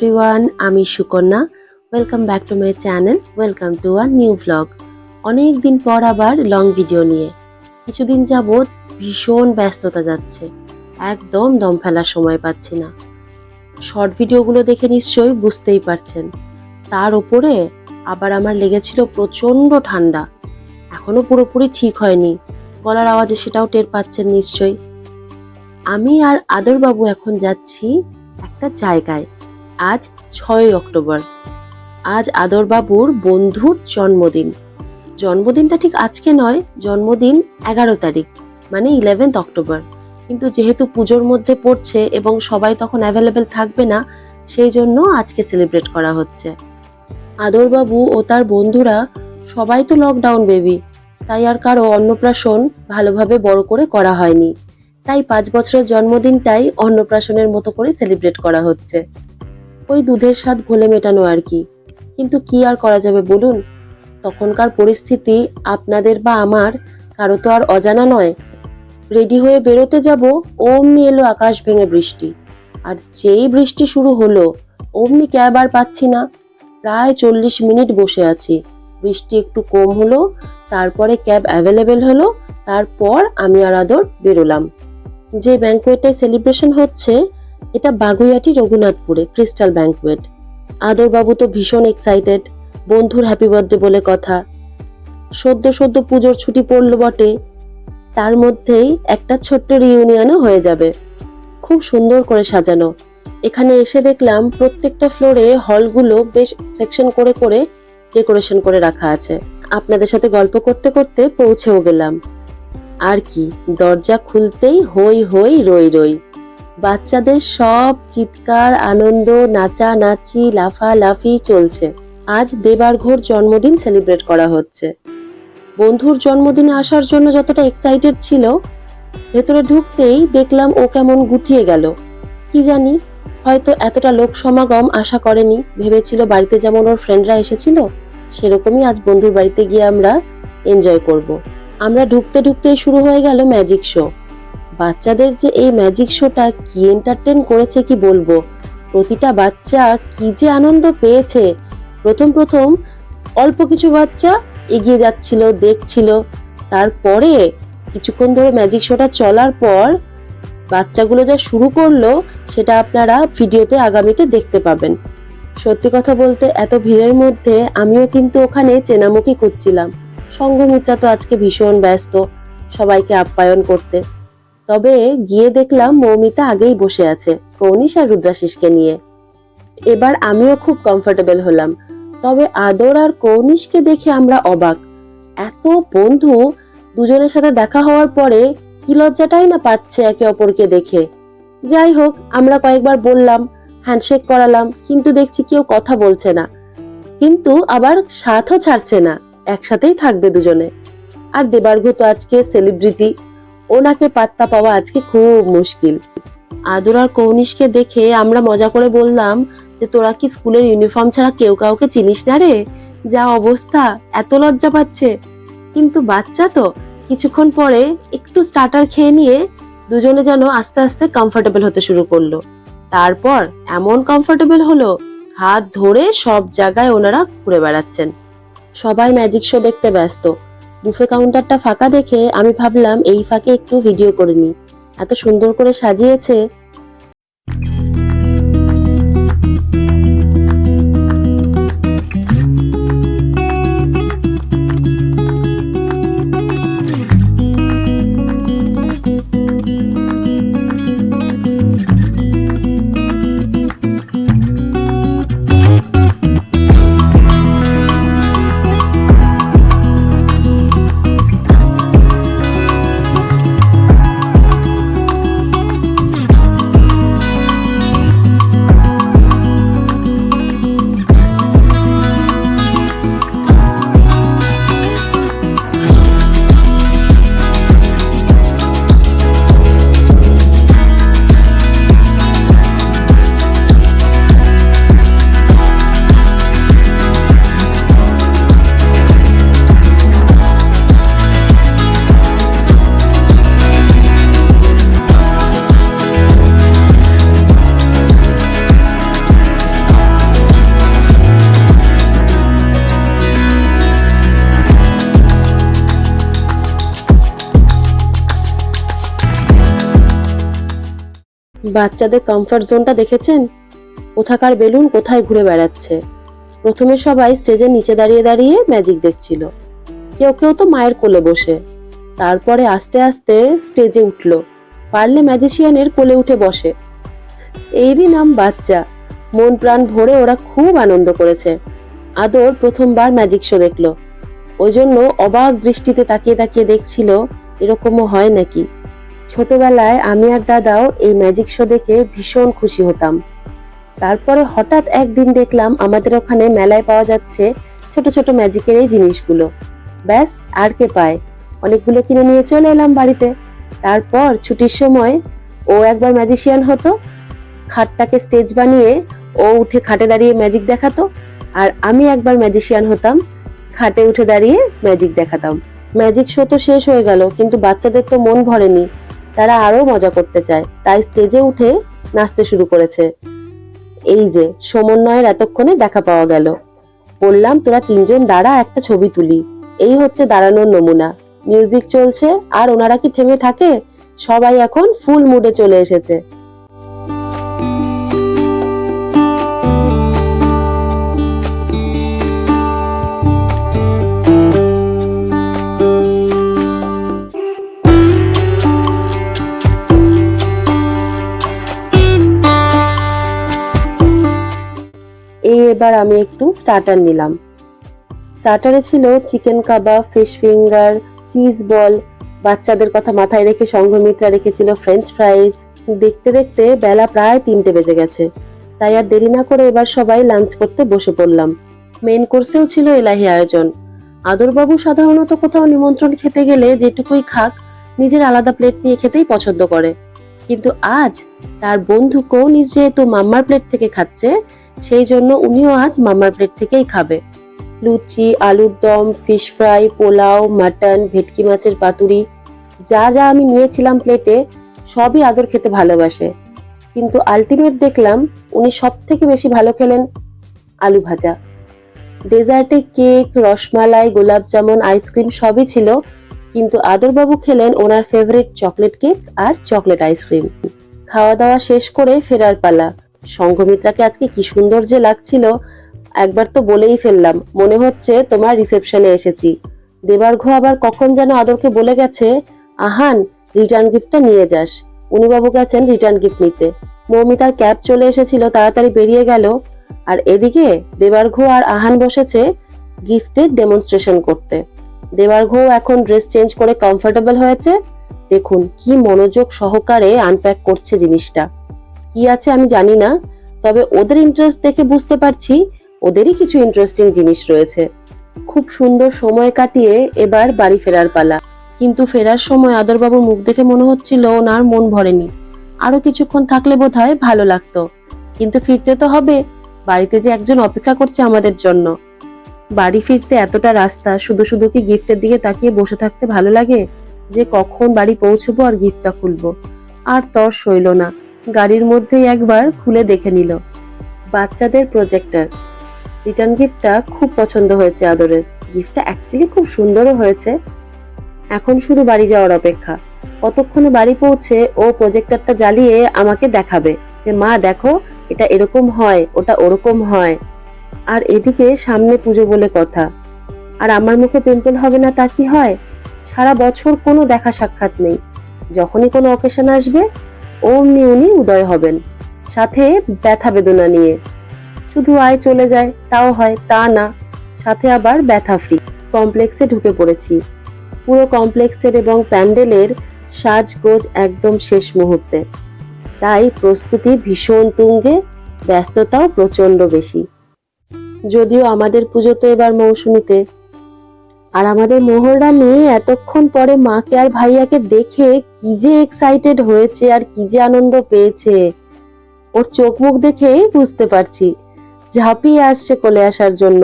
Everyone আমি Sukanya. Welcome back to my channel welcome to a new vlog অনেক দিন পর আবার লং ভিডিও নিয়ে। কিছুদিন যাবৎ ভীষণ ব্যস্ততা যাচ্ছে। একদম দম ফেলার সময় পাচ্ছি না। শর্ট ভিডিওগুলো দেখে নিশ্চয়ই বুঝতেই পারছেন। তার উপরে আবার আমার লেগেছিল প্রচণ্ড ঠান্ডা। এখনও পুরোপুরি ঠিক হয়নি। গলার আওয়াজে সেটাও টের পাচ্ছেন নিশ্চয়ই। আমি আর আদরবাবু এখন যাচ্ছি একটা জায়গায়। আজ ছয় অক্টোবর। আজ আদরবাবুর বন্ধুর জন্মদিন। জন্মদিনটা ঠিক আজকে নয়, জন্মদিন এগারো তারিখ মানে ইলেভেন্থ অক্টোবর। কিন্তু যেহেতু পুজোর মধ্যে পড়ছে এবং সবাই তখন অ্যাভেলেবেল থাকবে না, সেই জন্য আজকে সেলিব্রেট করা হচ্ছে। আদরবাবু ও তার বন্ধুরা সবাই তো লকডাউন বেবি তাই আর কারও অন্নপ্রাশন ভালোভাবে বড় করে করা হয়নি। তাই পাঁচ বছরের জন্মদিনটাই অন্নপ্রাশনের মতো করে সেলিব্রেট করা হচ্ছে। ওই দুধের স্বাদ ঘোলে মেটানো আর কি। কিন্তু কি আর করা যাবে বলুন? তখনকার পরিস্থিতি আপনাদের বা আমার কারও তো আর অজানা নয়। রেডি হয়ে বেরোতে যাব অমনি এলো আকাশ ভেঙে বৃষ্টি। আর যেই বৃষ্টি শুরু হলো, অমনি ক্যাব আর পাচ্ছি না। প্রায় চল্লিশ মিনিট বসে আছি। বৃষ্টি একটু কম হলো, তারপরে ক্যাব অ্যাভেলেবেল হলো, তারপর আমি আর আদর বেরোলাম। যে ব্যাঙ্কুয়েটে সেলিব্রেশন হচ্ছে এটা বাগুইয়াটি রঘুনাথপুরে, ক্রিস্টাল ব্যাঙ্কুয়েট আদরবাবু তো ভীষণ এক্সাইটেড বন্ধুর হ্যাপি বার্থডে বলে কথা। সদ্য সদ্য পুজোর ছুটি পড়ল বটে, তার মধ্যেই একটা ছোট্ট রিউনিয়নও হয়ে যাবে। খুব সুন্দর করে সাজানো। এখানে এসে দেখলাম প্রত্যেকটা ফ্লোরে হলগুলো বেশ সেকশন করে করে ডেকোরেশন করে রাখা আছে। আপনাদের সাথে গল্প করতে করতে পৌঁছেও গেলাম। আর কি, দরজা খুলতেই হই হই রই রই। বাচ্চাদের সব চিৎকার, আনন্দ নাচা নাচি লাফালাফি চলছে। আজ দেবার ঘোর জন্মদিন সেলিব্রেট করা হচ্ছে। বন্ধুর জন্মদিনে আসার জন্য যতটা এক্সাইটেড ছিল, ভেতরে ঢুকতেই দেখলাম ও কেমন গুটিয়ে গেল। কি জানি, হয়তো এতটা লোক সমাগম আশা করেনি, ভেবেছিল বাড়িতে যেমন ওর ফ্রেন্ডরা এসেছিল, সেরকমই আজ বন্ধুর বাড়িতে গিয়ে আমরা এনজয় করব। আমরা ঢুকতে ঢুকতে শুরু হয়ে গেল ম্যাজিক শো বাচ্চাদের যে এই ম্যাজিক শোটা কি এন্টারটেন করেছে কি বলব? প্রতিটা বাচ্চা কি যে আনন্দ পেয়েছে। প্রথম প্রথম অল্প কিছু বাচ্চা এগিয়ে যাচ্ছিল, দেখছিল। তারপরে কিছুক্ষণ ধরে ম্যাজিক শোটা চলার পর বাচ্চাগুলো যা শুরু করল, সেটা আপনারা ভিডিওতে আগামীতে দেখতে পাবেন। সত্যি কথা বলতে এত ভিড়ের মধ্যে আমিও কিন্তু ওখানে চেনামুখী করছিলাম। সংঘমিত্রা তো আজকে ভীষণ ব্যস্ত। সবাইকে আপ্যায়ন করতে। তবে গিয়ে দেখলাম মৌমিতা আগেই বসে আছে কৌনিশ আর রুদ্রাশিসকে নিয়ে। এবার আমিও খুব কমফোর্টেবল হলাম। তবে আদর আর কৌনিশকে দেখে আমরা অবাক। এত বন্ধু, দুজনের সাথে দেখা হওয়ার পরে কি লজ্জাটাই না পাচ্ছে একে অপরকে দেখে। যাই হোক, আমরা কয়েকবার বললাম হ্যান্ডশেক করালাম, কিন্তু দেখছি কেউ কথা বলছে না। কিন্তু আবার সাথও ছাড়ছে না, একসাথেই থাকবে দুজনে। আর দেবার্ঘ তো আজকে সেলিব্রিটি ওনাকে পাত্তা পাওয়া আজকে খুব মুশকিল। আদর আর কৌনিশকে দেখে আমরা মজা করে বললাম যে, তোরা কি স্কুলের ইউনিফর্ম ছাড়া কেউ কাউকে চিনিস না রে? যা অবস্থা, এত লজ্জা পাচ্ছে। কিন্তু বাচ্চা তো, কিছুক্ষণ পরে একটু স্টার্টার খেয়ে নিয়ে দুজনে যেন আস্তে আস্তে কমফোর্টেবল হতে শুরু করল। তারপর এমন কমফোর্টেবল হলো, হাত ধরে সব জায়গায় ওনারা ঘুরে বেড়াচ্ছেন। সবাই ম্যাজিক শো দেখতে ব্যস্ত। বুফে কাউন্টারটা ফাঁকা দেখে আমি ভাবলাম এই ফাঁকে একটু ভিডিও করে নিই। এত সুন্দর করে সাজিয়েছে বাচ্চাদের কমফর্ট জোনটা দেখেছেন? কোথাকার বেলুন কোথায় ঘুরে বেড়াচ্ছে? প্রথমে সবাই স্টেজের নিচে দাঁড়িয়ে দাঁড়িয়ে ম্যাজিক দেখছিল। কেউ কেউ তো মায়ের কোলে বসে। তারপরে আস্তে আস্তে স্টেজে উঠল। পারলে ম্যাজিশিয়ানের কোলে উঠে বসে। এরই নাম বাচ্চা। মন প্রাণ ভরে ওরা খুব আনন্দ করেছে। আদর প্রথমবার ম্যাজিক শো দেখল। ওই জন্য অবাক দৃষ্টিতে তাকিয়ে তাকিয়ে দেখছিল, এরকমও হয় নাকি? ছোটবেলায় আমি আর দাদাও এই ম্যাজিক শো দেখে ভীষণ খুশি হতাম। তারপরে হঠাৎ একদিন দেখলাম আমাদের ওখানে মেলায় পাওয়া যাচ্ছে ছোট ছোট ম্যাজিকের এই জিনিসগুলো। ব্যাস, আর কে পায়? অনেকগুলো কিনে নিয়ে চলে এলাম বাড়িতে। তারপর ছুটির সময় ও একবার ম্যাজিশিয়ান হতো, খাটটাকে স্টেজ বানিয়ে ও উঠে খাটে দাঁড়িয়ে ম্যাজিক দেখাতো, আর আমি একবার ম্যাজিশিয়ান হতাম, খাটে উঠে দাঁড়িয়ে ম্যাজিক দেখাতাম। ম্যাজিক শো তো শেষ হয়ে গেল, কিন্তু বাচ্চাদের তো মন ভরেনি। তারা আরও মজা করতে চায়। তাই স্টেজে উঠে নাচতে শুরু করেছে। এই যে, সমন্বয়ের এতক্ষণে দেখা পাওয়া গেল। বললাম, তোরা তিনজন দাঁড়া, একটা ছবি তুলি। এই হচ্ছে দাঁড়ানোর নমুনা। মিউজিক চলছে, আর ওনারা কি থেমে থাকে? সবাই এখন ফুল মুডে চলে এসেছে। এবার আমি একটু স্টার্টার নিলাম। স্টার্টারে ছিল chicken kebab fish finger cheese ball বাচ্চাদের কথা মাথায় রেখে সংঘমিত্রা রেখেছিল ফ্রেঞ্চ ফ্রাইজ দেখতে দেখতে বেলা প্রায় তিনটে বেজে গেছে। তাই আর দেরি না করে এবার সবাই লাঞ্চ করতে বসে পড়লাম। মেন কোর্সেও ছিল এলাহি আয়োজন। আদরবাবু সাধারণত কোথাও নিমন্ত্রণ খেতে গেলে যেটুকুই খাক, নিজের আলাদা প্লেট নিয়ে খেতেই পছন্দ করে। কিন্তু আজ তার বন্ধুকেও নিজ যেহেতু মাম্মার প্লেট থেকে খাচ্ছে? সেই জন্য উনিও আজ মামার প্লেট থেকেই খাবে। লুচি, আলুর দম ফিশ ফ্রাই পোলাও মাটন ভেটকি মাছের পাতুরি, যা যা আমি নিয়েছিলাম প্লেটে সবই আদর খেতে ভালোবাসে। কিন্তু আলটিমেট দেখলাম উনি সব থেকে বেশি ভালো খেলেন আলু ভাজা। ডেজার্টে কেক, রসমালাই, গোলাপ জামুন আইসক্রিম সবই ছিল, কিন্তু আদরবাবু খেলেন ওনার ফেভারিট চকলেট কেক আর চকলেট আইসক্রিম খাওয়া দাওয়া শেষ করে ফেরার পালা। সংঘমিত্রাকে আজকে কি সুন্দর যে লাগছিল, একবার তো বলেই ফেললাম। মনে হচ্ছে তোমার রিসেপশনে এসেছি। দেবার্ঘ আবার কখন যেন আদরকে বলে গেছে, আহান রিটার্ন গিফটটা নিয়ে যাস। উনি বাবু গেছেন রিটার্ন গিফট নিতে। মৌমিতার ক্যাব চলে এসেছিল, তাড়াতাড়ি বেরিয়ে গেল। আর এদিকে দেবার্ঘ আর আহান বসেছে গিফটের ডেমনস্ট্রেশন করতে। দেবার্ঘ এখন ড্রেস চেঞ্জ করে কমফোর্টেবল হয়েছে। দেখুন, কি মনোযোগ সহকারে আনপ্যাক করছে জিনিসটা। কি আছে আমি জানি না, তবে ওদের ইন্টারেস্ট দেখে বুঝতে পারছি ওদেরই কিছু ইন্টারেস্টিং জিনিস রয়েছে। খুব সুন্দর সময় কাটিয়ে এবার বাড়ি ফেরার পালা। কিন্তু ফেরার সময় আদরবাবুর মুখ দেখে মনে হচ্ছিল ওনার মন ভরেনি। আরও কিছুক্ষণ থাকলে বোধহয় ভালো লাগতো। কিন্তু ফিরতে তো হবে, বাড়িতে যে একজন অপেক্ষা করছে আমাদের জন্য। বাড়ি ফিরতে এতটা রাস্তা, শুধু শুধু কি গিফটের দিকে তাকিয়ে বসে থাকতে ভালো লাগে? যে কখন বাড়ি পৌঁছবো আর গিফটটা খুলবো? আর তর সইল না। গাড়ির মধ্যেই একবার খুলে দেখে নিল। বাচ্চাদের প্রজেক্টর রিটার্ন গিফটটা খুব পছন্দ হয়েছে আদরের। গিফটটা অ্যাকচুয়ালি খুব সুন্দরও হয়েছে। এখন শুধু বাড়ি যাওয়ার অপেক্ষা। কতক্ষণে বাড়ি পৌঁছে ও প্রজেক্টরটা জ্বালিয়ে আমাকে দেখাবে যে, মা, দেখো, এটা এরকম হয়, ওটা ওরকম হয়। আর এদিকে সামনে পুজো বলে কথা। আর আমার মুখে পিম্পল হবে না, তা কি হয়? সারা বছর কোনো দেখা সাক্ষাৎ নেই। যখনই কোনো অকেশন আসবে অমনি উনি উদয় হবেন। সাথে ব্যথা বেদনা নিয়ে। শুধু আয় চলে যায়, তাও হয় তা না। সাথে আবার ব্যথা ফ্রি কমপ্লেক্সে ঢুকে পড়েছি। পুরো কমপ্লেক্সের এবং প্যান্ডেলের সাজগোজ একদম শেষ মুহূর্তে। তাই প্রস্তুতি ভীষণ তুঙ্গে, ব্যস্ততাও প্রচণ্ড বেশি। যদিও আমাদের পুজোতে এবার মৌসুমীতে আর আমাদের মোহররানী এতক্ষণ পরে মাকে আর ভাইয়াকে দেখে কি যে এক্সাইটেড হয়েছে আর কি যে আনন্দ পেয়েছে। ওর চোখ মুখ দেখেই বুঝতে পারছি, ঝাঁপিয়ে আসছে কোলে আসার জন্য।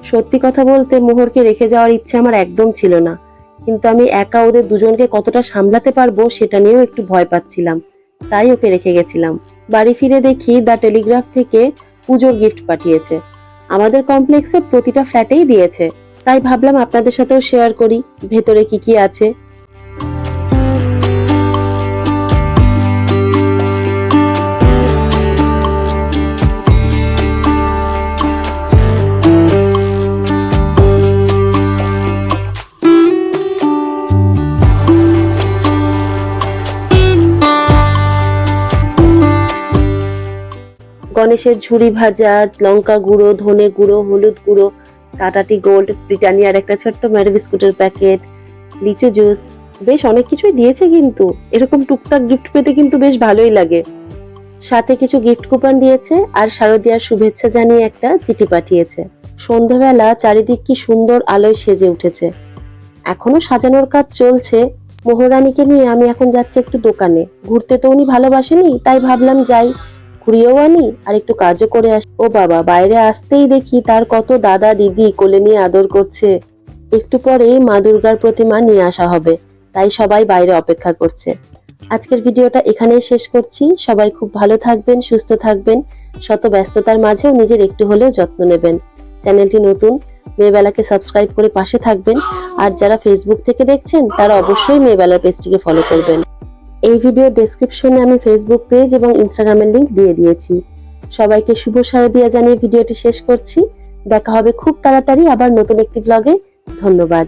সত্যি কথা বলতে মোহরকে রেখে যাওয়ার ইচ্ছে আমার একদম ছিল না, কিন্তু আমি একা ওদের দুজনকে কতটা সামলাতে পারব সেটা নিয়েও একটু ভয় পাচ্ছিলাম, তাই ওকে রেখে গেছিলাম। বাড়ি ফিরে দেখি দ্য টেলিগ্রাফ থেকে পুজোর গিফট পাঠিয়েছে। আমাদের কমপ্লেক্সে প্রতিটা ফ্ল্যাটেই দিয়েছে। তাই ভাবলাম আপনাদের সাথেও শেয়ার করি, ভেতরে কি কি আছে। গণেশের ঝুড়ি ভাজা, লঙ্কা গুঁড়ো, ধনে গুঁড়ো, হলুদ গুঁড়ো টাটাটি গোল্ড, ব্রিটানিয়ার একটা ছোট্ট ম্যারি বিস্কুটের প্যাকেট, লিচু জুস, বেশ অনেক কিছুই দিয়েছে কিন্তু। এরকম টুকটাক গিফট পেতে কিন্তু বেশ ভালোই লাগে। সাথে কিছু গিফট কুপন দিয়েছে আর শারদিয়ার শুভেচ্ছা জানিয়ে একটা চিঠি পাঠিয়েছে। সন্ধ্যাবেলা চারিদিক কি সুন্দর আলোয় সেজে উঠেছে। এখনও সাজানোর কাজ চলছে। মোহরানীকে নিয়ে আমি এখন যাচ্ছি একটু দোকানে। ঘুরতে তো উনি ভালোবাসেনি তাই ভাবলাম যাই। ঘুরিয়েও আনি আর একটু কাজও করে আসি। ও বাবা, বাইরে আসতেই দেখি তার কত দাদা দিদি কোলে নিয়ে আদর করছে। একটু পরেই মা দুর্গার প্রতিমা নিয়ে আসা হবে, তাই সবাই বাইরে অপেক্ষা করছে। আজকের ভিডিওটা এখানেই শেষ করছি। সবাই খুব ভালো থাকবেন, সুস্থ থাকবেন। শত ব্যস্ততার মাঝেও নিজের একটু হলেও যত্ন নেবেন। চ্যানেলটি নতুন, মেয়েবেলাকে সাবস্ক্রাইব করে পাশে থাকবেন। আর যারা ফেসবুক থেকে দেখছেন, তারা অবশ্যই মেয়েবেলার পেজটিকে ফলো করবেন। এই ভিডিও ডেসক্রিপশনে আমি ফেসবুক পেজ এবং ইনস্টাগ্রামের লিংক দিয়ে দিয়েছি। সবাইকে শুভ শারদিয়া জানিয়ে ভিডিওটি শেষ করছি। দেখা হবে খুব তাড়াতাড়ি আবার নতুন একটি ব্লগে ধন্যবাদ।